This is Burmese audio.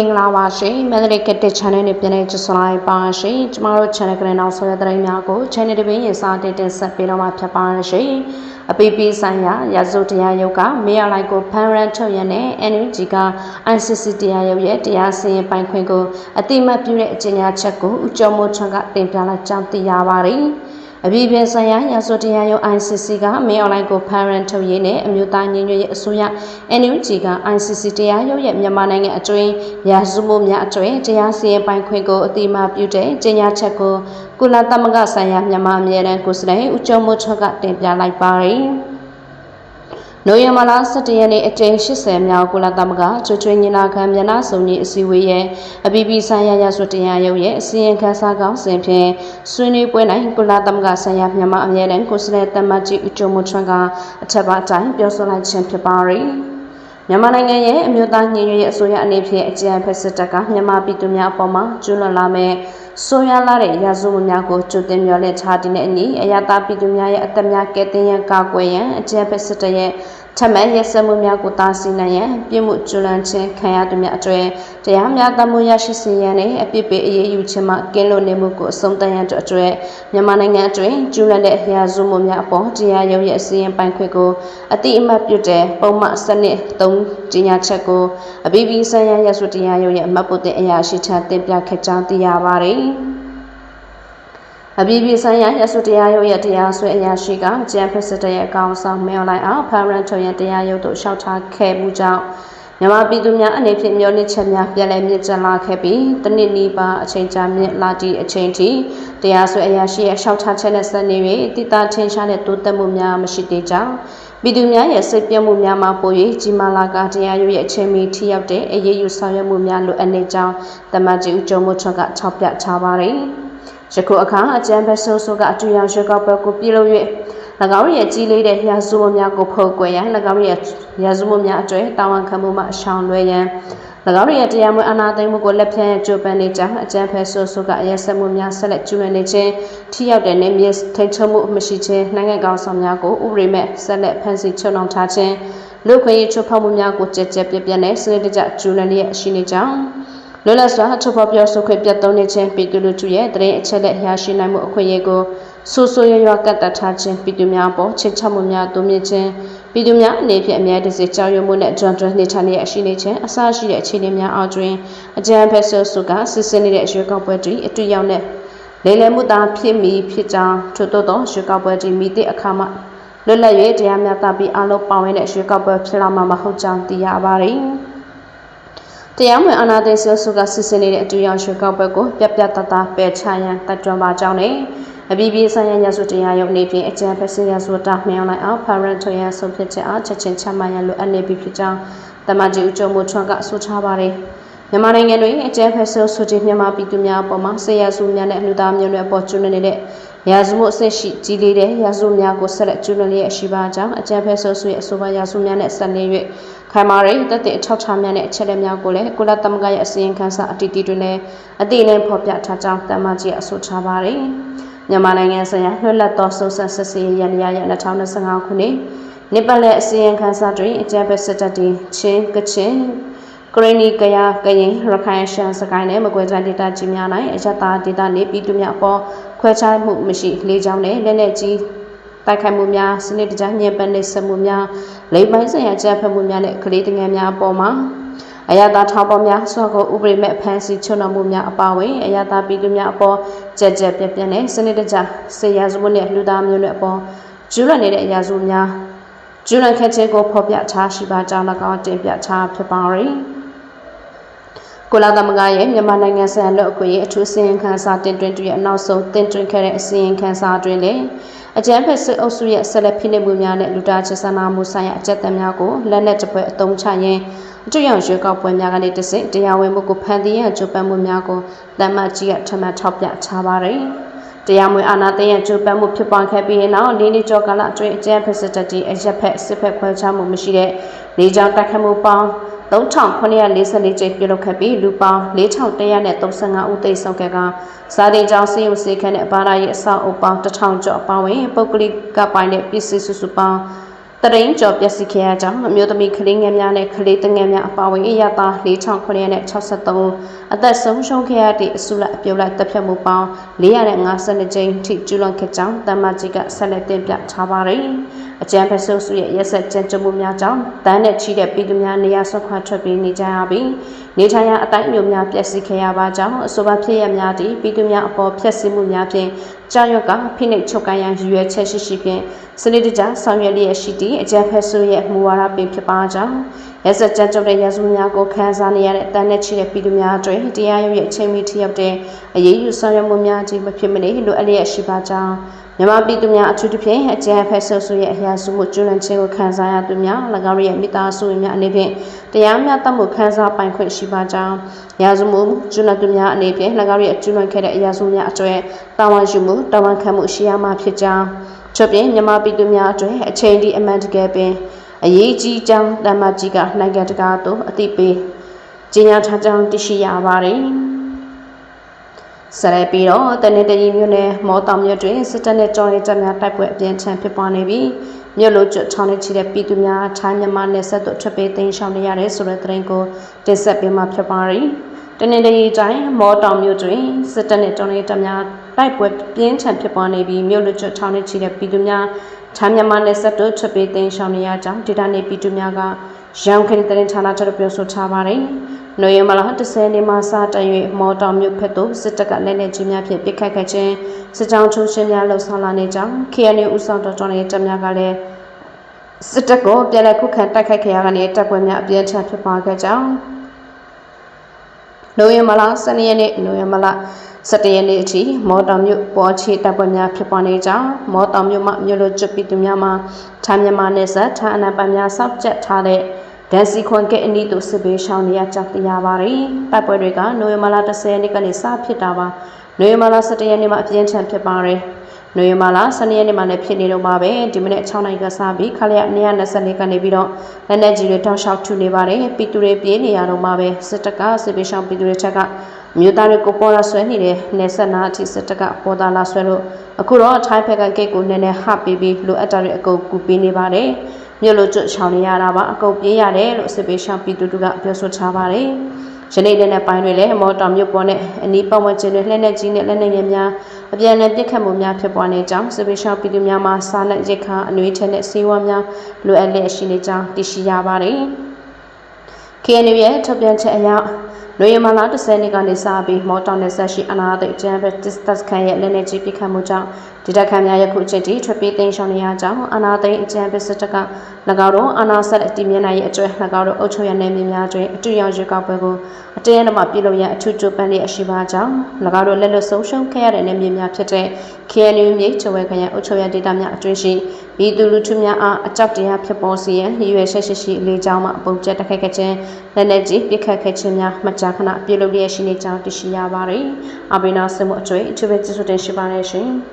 င်္ဂလာပါရှင်မန္တလေးကတက် channel နဲ့ပြန်လည်ကြိုဆိုလိုက်ပါရှင်ကျမတို့ channel ကလည်းနောက်ဆုံးရတဲ့သတင်းများကို channel တစ်ပင်းရေစာတင်တင်ဆက်ပေးတော့မှာဖြစ်ပါရှင်အပီပီဆိုင်ရာရာဇဝတရားရုပ်ကမေရလိုက်ကိုဖန်ရန်ထုတ်ရတဲ့ NUG က ICC တရားရုပ်ရဲ့တရားစီရင်ပိုင်ခွင့်ကိုအတိမတ်ပြုတဲ့အကြေညာချက်ကိုဦးကျော်မိုးထွန်းကတင်ပြလိုက်ကြောင်းသိရပါတယ် အဘိဓမ္မာဆိုင်ရာရာဇဝတရားရုံး ICC ကမင်းအွန်လိုင်းကိုဖန်ရန်ထုတ်ရေးနဲ့အမျိုးသားညီညွတ်ရေးအစိုးရ NUG က ICC တရားရုံးရဲ့မြန်မာနိုင်ငံအတွင်းရာဇဝမှုများအတွင်းတရားစီရင်ပိုင်ခွင့်ကိုအတိအမှပြုတဲ့ကြေညာချက်ကိုကုလသမဂ္ဂဆိုင်ရာမြန်မာအမြဲတမ်းကိုယ်စားလှယ်ဦးကျော်မိုးချောကတင်ပြလိုက်ပါတယ်။ နိုဝင်ဘာလ17ရက်နေ့အကြိမ်80မြောက်ကုလသမဂ္ဂကျွချွေညီလာခံမျက်နှာစုံကြီးအစည်းအဝေးရဲ့အပြည်ပြည်ဆိုင်ရာရဆိုတရားရုံးရဲ့အစည်းအဝေးခန်းစားကောင်းစဉ်ဖြင့်ဆွေးနွေးပွဲ၌ကုလသမဂ္ဂဆိုင်ရာမြန်မာအမြဲတမ်းကိုယ်စားလှယ်တမတ်ကြီးဦးကျော်မိုးထွန်းကအထက်ပါအတိုင်းပြောဆိုလိုက်ခြင်းဖြစ်ပါရယ် မြန်မာနိုင်ငံရဲ့အမျိုးသားညီညွတ်ရေးအစိုးရအနေဖြင့်အကြံဖက်စစ်တပ်ကမြန်မာပြည်သူများအပေါ်မှာကျူးလွန်လာမဲ့ဆိုးရွားလာတဲ့ရာဇဝတ်များကိုကြိုတင်မျှော်လင့်ထားတဲ့အနည်းအရသာပြည်သူများရဲ့အသက်များကဲတင်ရန်ကာကွယ်ရန်အကြံဖက်စစ်တပ်ရဲ့ထပ်မံရက်စက်မှုများကိုတားဆီးနိုင်ရန်ပြည်မှုကျွလွန်ခြင်းခံရသူများအတွေ့တရားများသမှုရရှိစေရန်နဲ့အပြစ်ပေးအရေးယူခြင်းမှကင်းလွတ်နေမှုကိုအဆုံးသတ်ရန်အတွက်မြန်မာနိုင်ငံအတွင်းကျူးလွန်တဲ့ရာဇဝမှုများအပေါ်တရားရုံးရဲ့အစီရင်ပိုင်ခွင့်ကိုအတိအမှတ်ပြုတဲ့ပုံမှန်စနစ်၃ကြီးညာချက်ကိုအဘိဓိဆိုင်ရာရဆိုတရားရုံးရဲ့အမှတ်ပုတ်တဲ့အရာရှိချတင်ပြခဲ့ကြောင်းသိရပါတယ်။ အပြည်ပြည်ဆိုင်ရာရစုတရားရုံးရဲ့တရားစွဲအရာရှိကကျန်ဖက်စစ်တပ်ရဲ့အကောင်ဆောင်မဲအွန်လိုင်းအောင်ဖာရန်ထုတ်ရဲ့တရားရုံးသို့လျှောက်ထားခဲ့မှုကြောင့်မြန်မာပြည်သူများအနေဖြင့်မျှော်လင့်ချက်များပြန်လည်မြင့်ကျလာခဲ့ပြီးတနစ်နီးပါအချိန်ကြာမြင့်လာသည့်အချိန်ထိတရားစွဲအရာရှိရဲ့လျှောက်ထားချက်နဲ့ဆက်နေ၍တိတာထင်ရှားတဲ့တိုးတက်မှုများမရှိသေးကြောင်းပြည်သူများရဲ့စိတ်ပြတ်မှုများမှာပို၍ကြီးမားလာကတရားရုံးရဲ့အချိန်မီထိရောက်တဲ့အရေးယူဆောင်ရွက်မှုများလိုအပ်နေကြောင်းတမန်ကြီးဦးကျော်မိုးထွန်းကထောက်ပြထားပါတယ်။ ယခုအခါအကြံဖက်ဆိုးဆိုးကအတူရောင်ရွှေကောက်ပွဲကိုပြုလုပ်၍၎င်းရဲ့ကြီးလေးတဲ့ရာဇဝတ်များကိုဖုတ်ကွယ်ရန်၎င်းရဲ့ရာဇဝတ်များအတွေ့တာဝန်ခံမှုမှရှောင်လွှဲရန်၎င်းရဲ့တရားမွေးအနာသိမ်းမှုကိုလက်ဖြန့်ကြိုးပမ်းနေကြောင်းအကြံဖက်ဆိုးဆိုးကအရက်ဆက်မှုများဆက်လက်ကျူးလွန်နေခြင်းထိရောက်တဲ့နေမြေထိတ်ချုံမှုမရှိခြင်းနိုင်ငံကောင်ဆောင်များကိုဥပဒေမဲ့ဆက်လက်ဖန်ဆီးချုပ်နှောင်ထားခြင်းလူခွင့်ရေးချိုးဖောက်မှုများကိုကြက်ကြက်ပြပြနဲ့စနစ်တကျကျူးလွန်လျက်ရှိနေကြောင်း လွတ်လပ်စွာထုတ်ဖော်ပြောဆိုခွင့်ပြတ်သုံးနေခြင်းပြည်သူလူထုရဲ့တရင်အချက်လက်ရရှိနိုင်မှုအခွင့်အရေးကိုဆိုးဆိုးရွားရွားကတ်တတ်ထားခြင်းပြည်သူများပေါ်ချစ်ချမှုများတိုးမြင့်ခြင်းပြည်သူများအနေဖြင့်အများတစေကြောက်ရွံ့မှုနဲ့ကြွံတွန်းနေထိုင်နေရရှိနေခြင်းအစရှိတဲ့အခြေအနေများအောက်တွင်အကြံဖက်ဆဲဆုကစစ်စစ်နေတဲ့ရွေးကောက်ပွဲတွင်အတွေ့ရောက်တဲ့လေလည်မှုသားဖြစ်မီဖြစ်ကြောင်းထို့သောသောရွေးကောက်ပွဲတွင်မိသည့်အခါမှလွတ်လပ်၍တရားမျှတပြီးအလုံးပါဝင်တဲ့ရွေးကောက်ပွဲဖြစ်လာမှာမဟုတ်ကြောင်းသိရပါသည်။ တရားမဝင်အာဏာသိမ်းစစ်စုကစစ်စင်နေတဲ့အတူရောက်ရွှေကောက်ပွဲကိုပြပြတသားပယ်ချရန်တတ်ကြွပါကြောင်းနဲ့အပြည်ပြည်ဆိုင်ရာရစုတရားရုံးအနေဖြင့်အကြံဖက်စစ်ရစုတာမှန်အောင်အောင်ဖာရန်ထွေရန်ဆုံးဖြတ်ချက်အားချက်ချင်းချမှတ်ရန်လိုအပ်နေပြီဖြစ်ကြောင်းတမကြီးဦးကျော်မိုးထွန်းကဆိုထားပါတယ်မြန်မာနိုင်ငံတွင်အကြမ်းဖက်ဆိုးဆိုခြင်းမြန်မာပြည်သူများအပေါ်မှာဆေးရစုများနဲ့အလူသားမျိုးတွေအပေါ်ကျွလွန်နေတဲ့ရာဇမှုအဆင့်ရှိကြီးလေးတဲ့ရာဇမှုများကိုဆက်လက်ကျွလွန်လျက်ရှိပါကြောင်းအကြမ်းဖက်ဆိုးဆိုရဲ့အဆိုပါရာဇမှုများနဲ့ဆက်လက်၍ ခိုင်မာရိတက်တဲ့အထောက်ထားများနဲ့အချက်လက်များကိုလည်းကုလသမဂ္ဂရဲ့အစည်းအဝေးစာအတီးတီတွင်လည်းအတိအလင်းဖော်ပြထားကြောင်းတမန်ကြီးအဆိုထားပါတယ်မြန်မာနိုင်ငံဆိုင်ရာလွှတ်လပ်သောစုံစမ်းစစ်ဆေးရေးရန်ရရဲ့2025ခုနှစ်နိပတ်လက်အစည်းအဝေးစာတွင်အကြမ်းဖက်စစ်တပ်တီချင်းကချင်းကရနီကရကရင်ရခိုင်ရှမ်းစကိုင်းနဲ့မကွေးတိုင်းဒေသကြီးများ၌အရသာဒေသနေပြည်သူများအပေါ်ခွဲခြားမှုမရှိလေးချောင်းနဲ့လက်နက်ကြီး တိုက်ခိုက်မှုများစနစ်တကျညှဉ်းပန်းနှိပ်စက်မှုများလိမ်ပိုင်းဆိုင်ရာကြမ်းဖက်မှုများနဲ့ကလေးတငယ်များအပေါ်မှာအယတာထောက်ပေါ်များဆော့ကိုဥပဒေမဲ့ဖမ်းဆီးချုံနှောင်မှုများအပါအဝင်အယတာပြည်သူများအပေါ်ကြက်ကြက်ပြက်ပြက်နဲ့စနစ်တကျဆေးရစုမှုနဲ့လူသားမျိုးတွေအပေါ်ကျူးလွန်နေတဲ့အရာစုများကျူးလွန်ခက်ခြင်းကိုဖော်ပြထားရှိပါကြောင်း၎င်းတင်ပြထားဖြစ်ပါရယ် ကုလသမဂ္ဂရဲ့မြန်မာနိုင်ငံဆိုင်ရာလူ့အခွင့်အရေးအထူးစီရင်ခံစာတင်သွင်းရဲ့အနောက်ဆုံးတင်သွင်းခဲ့တဲ့အစီရင်ခံစာတွင်လည်းအကြမ်းဖက်စစ်အုပ်စုရဲ့ဆက်လက်ဖိနှိပ်မှုများနဲ့လူသားချင်းစာနာမှုဆိုင်ရာအကြက်သက်များကိုလက်နက်တပွဲအုံချရင်းအတွေ့အကြုံရွေးကောက်ပွဲများကနေတဆင့်တရားဝင်မှုကိုဖန်တီးရန်ကြိုးပမ်းမှုများကိုတမတ်ကြီးကထမှတ်ထောက်ပြထားပါတယ်။တရားမဝင်အာဏာသိမ်းရန်ကြိုးပမ်းမှုဖြစ်ပွားခဲ့ပြီးနောက်လေးနှစ်ကျော်ကာလအတွင်းအကြမ်းဖက်စစ်တပ်ကြီးအရက်ဖက်စစ်ဖက်ခွဲခြားမှုမရှိတဲ့နေကြောင်တိုက်ခတ်မှုပေါင်း 3944ကျိတ်ပြုလုပ်ခဲ့ပြီးလူပေါင်း4135ဦးသိဆုံးခဲ့ကစာတင်ကျောင်းစီယုံစေခန်းနဲ့ဘာသာရေးအဆောက်အအုံပေါင်း1000ကျော်အပါအဝင်ပုဂ္ဂလိကပိုင်းနဲ့ပြည်စည်းစုစုပေါင်းတရင်ကျော်ပျက်စီးခဲ့ရကြောင်းအမျိုးသမီးကလေးငယ်များနဲ့ကလေးတငယ်များအပါအဝင်အရသား4,963အသက်ဆုံးရှုံးခဲ့ရတဲ့အစုလိုက်အပြုတ်လိုက်တပ်ဖြတ်မှုပေါင်း450ကျင်းထိကျူးလွန်ခဲ့ကြောင်းတမ္မကြီးကဆက်လက်တင်ပြထားပါတယ်။ အကြံဖက်ဆုပ်စုရဲ့ရက်ဆက်ကြံကြမှုများကြောင့်တန်းနဲ့ချီတဲ့ပြည်သူများနေရာဆွခွာထွက်ပြေးနေကြရပြီးနေထိုင်ရာအတိုင်းမျိုးများပျက်စီးခဲ့ရပါကြောင်းအဆိုပါဖြစ်ရများသည့်ပြည်သူများအပေါ်ဖျက်ဆီးမှုများဖြင့်ကြောက်ရွံ့ကဖိနှိပ်ချုပ်ကိုင်းရန်ရည်ရွယ်ချက်ရှိရှိဖြင့်စနစ်တကျဆောင်ရွက်လျက်ရှိသည့်အကြံဖက်ဆုရဲ့မူဝါဒပင်ဖြစ်ပါကြောင်းရက်စက်ကြမ်းကြုတ်တဲ့ရစုများကိုခံစားနေရတဲ့တန်းနဲ့ချီတဲ့ပြည်သူများအတွင်းတရားရုံးရဲ့အချိန်မီထိရောက်တဲ့အရေးယူဆောင်ရွက်မှုများကြီးမဖြစ်မနေလိုအပ်လျက်ရှိပါကြောင်း မြန်မာပြည်သူများအထူးသဖြင့်အကြံဖက်ဆုပ်ဆုရဲ့အရာစုမှုကျွလွန်ခြင်းကိုခံစားရသူများ၎င်းရဲ့မိသားစုဝင်များအနေဖြင့်တရားမျှတမှုခံစားပိုင်ခွင့်ရှိပါကြောင်းရာဇမှုကျွလွန်သူများအနေဖြင့်၎င်းရဲ့ကျွလွန်ခဲ့တဲ့အရာစုများအကျွဲတာဝန်ယူမှုတာဝန်ခံမှုရှိရမှာဖြစ်ကြောင်းချုပ်ပြင်မြန်မာပြည်သူများအတွက်အချိန်ဒီအမှန်တကယ်ပင်အရေးကြီးကြောင်းတမ္မကြီးကနိုင်ငံတကာသို့အသိပေးကြေညာထားကြောင်းသိရှိရပါတယ် ဆရဲပြီးတော့တနင်္တရီမြို့နယ်မော်တောင်မြို့တွင်စစ်တပ်နဲ့ကြော်ရဲတပ်များတိုက်ပွဲအပြင်းထန်ဖြစ်ပွားနေပြီးမြို့လိုကျွတ်ချောင်းနဲ့ချီတဲ့ပြည်သူများထိုင်းမြန်မာနယ်စပ်သို့ထွက်ပြေးသိမ်းရှောင်နေရတယ်ဆိုတဲ့သတင်းကိုတင်ဆက်ပေးမှာဖြစ်ပါတယ်။တနင်္တရီတိုင်းမော်တောင်မြို့တွင်စစ်တပ်နဲ့ကြော်ရဲတပ်များတိုက်ပွဲပြင်းထန်ဖြစ်ပွားနေပြီးမြို့လိုကျွတ်ချောင်းနဲ့ချီတဲ့ပြည်သူများထိုင်းမြန်မာနယ်စပ်သို့ထွက်ပြေးသိမ်းရှောင်နေရကြောင်းဒေသနေပြည်သူများကရန်ကုန်တရင်ဌာနချုပ်ပြောဆိုထားပါတယ်။ နိုဝင်ဘာလ10နေ့မှစတင်၍မော်တော်မြို့ဖက်သို့စစ်တပ်ကလက်နက်ကြီးများဖြင့်ပစ်ခတ်ခဲ့ခြင်းစစ်ကြောင်းချိုးရှင်းများလှုပ်ဆောင်လာနေကြောင်း KNU ဦးဆောင်တော်တော်နေတဲ့တပ်များကလည်းစစ်တပ်ကိုပြန်လည်ခုခံတိုက်ခိုက်ခဲ့ရတဲ့တပ်ပွဲများအပြင်းထန်ဖြစ်ပွားခဲ့ကြောင်းနိုဝင်ဘာလ12ရက်နေ့နိုဝင်ဘာလ17ရက်နေ့အထိမော်တော်မြို့ပေါ်ချီတပ်ပွဲများဖြစ်ပွားနေကြောင်းမော်တော်မြို့မှမြို့လိုကျွတ်ပြည်သူများမှထိုင်းမြန်မာနယ်စပ်ထိုင်းအနံပများစောက်ကျက်ထားတဲ့ ဒန်စီခွန်ကအနီးသို့စစ်ဘေးရှောင်နေရကြောင်းသိရပါတယ်။တိုက်ပွဲတွေကနိုဝင်ဘာလ10ရက်နေ့ကနေစဖြစ်တာပါ။နိုဝင်ဘာလ17ရက်နေ့မှာအပြင်းထန်ဖြစ်ပါတယ်။နိုဝင်ဘာလ12ရက်နေ့မှာလည်းဖြစ်နေတော့ပါပဲဒီမနေ့6နိုင်ကစားပြီးခလရ224ကနေပြီးတော့လက်နက်ကြီးတွေတောက်လျှောက်ထုနေပါတယ်ပြည်သူတွေပြေးနေရတော့မှာပဲစစ်တပ်ကစစ်ပေးရှောင်းပြည်သူတွေချက်ကမြို့သားတွေကိုပေါ်လာဆွဲနေတဲ့နေဆက်နာအထိစစ်တပ်ကပေါ်တာလာဆွဲလို့အခုတော့ထိုင်းဖက်ကဂိတ်ကိုနည်းနည်းဟပ်ပြီးပြီးလိုအပ်တာတွေအကုန်ကူပေးနေပါတယ် မြို့လိုကျွတ်ချောင်းနေရတာပါအကုန်ပြေးရတယ်လို့စစ်ပေးရှောင်းပြည်သူတို့ကပြောဆိုထားပါတယ်ယနေ့လည်းနဲ့ပိုင်းတွေလည်းမော်တော်မြို့ပေါ်နဲ့အနီးပတ်ဝန်းကျင်တွေလှည့်နဲ့ကြီးနဲ့လက်နဲ့ငယ်များအပြန်အလှန်ပြစ်ခတ်မှုများဖြစ်ပွားနေကြောင်းစစ်ပေးရှောင်းပြည်သူများမှာစားလက်ရိတ်ခါအနှွေးထဲနဲ့ဆေးဝါးများလိုအပ်လျက်ရှိနေကြောင်းသိရှိရပါတယ်။ KNU ရဲ့ထုတ်ပြန်ချက်အရ နိုဝင်ဘာလ10ရက်ကနေစပြီးမော်တော်နယ်ဆက်ရှိအနာသိကျန်းဘက်တစ်သက်ခန်ရဲ့လက်နက်ကြီးပစ်ခတ်မှုကြောင့်ဒေသခံများယခုအချိန်ထိထွက်ပြေးသိမ်းရှောင်နေရကြောင်းအနာသိအကျန်းဘက်စစ်တပ်က၎င်းတို့အနာဆက်အတိမျက်နှာရဲ့အကျွဲ၎င်းတို့အုပ်ချုပ်ရနယ်မြေများတွင်အတူရောက်ရွေးကောက်ပွဲကိုအတင်းအဓမ္မပြုလုပ်ရန်အထူးကြိုးပမ်းလျက်ရှိပါကြောင်း၎င်းတို့လက်လွတ်ဆုံးရှုံးခဲ့ရတဲ့နယ်မြေများဖြစ်တဲ့ KNU မြေချဝဲခရိုင်အုပ်ချုပ်ရဒေသများအတွင်းရှိပြည်သူလူထုများအားအကြောက်တရားဖြစ်ပေါ်စေရန်ရည်ရွယ်ချက်ရှိရှိလေးကြောင်းမှပုံကျက်တက်ခတ်ခဲ့ခြင်းလက်နက်ကြီးပစ်ခတ်ခဲ့ခြင်းများမကြာခဏပြုလုပ်လျက်ရှိနေကြောင်းသိရှိရပါတယ်။အဘိနာစမှုအကျွေးအထူးပဲကျေးဇူးတင်ရှိပါတယ်ရှင်။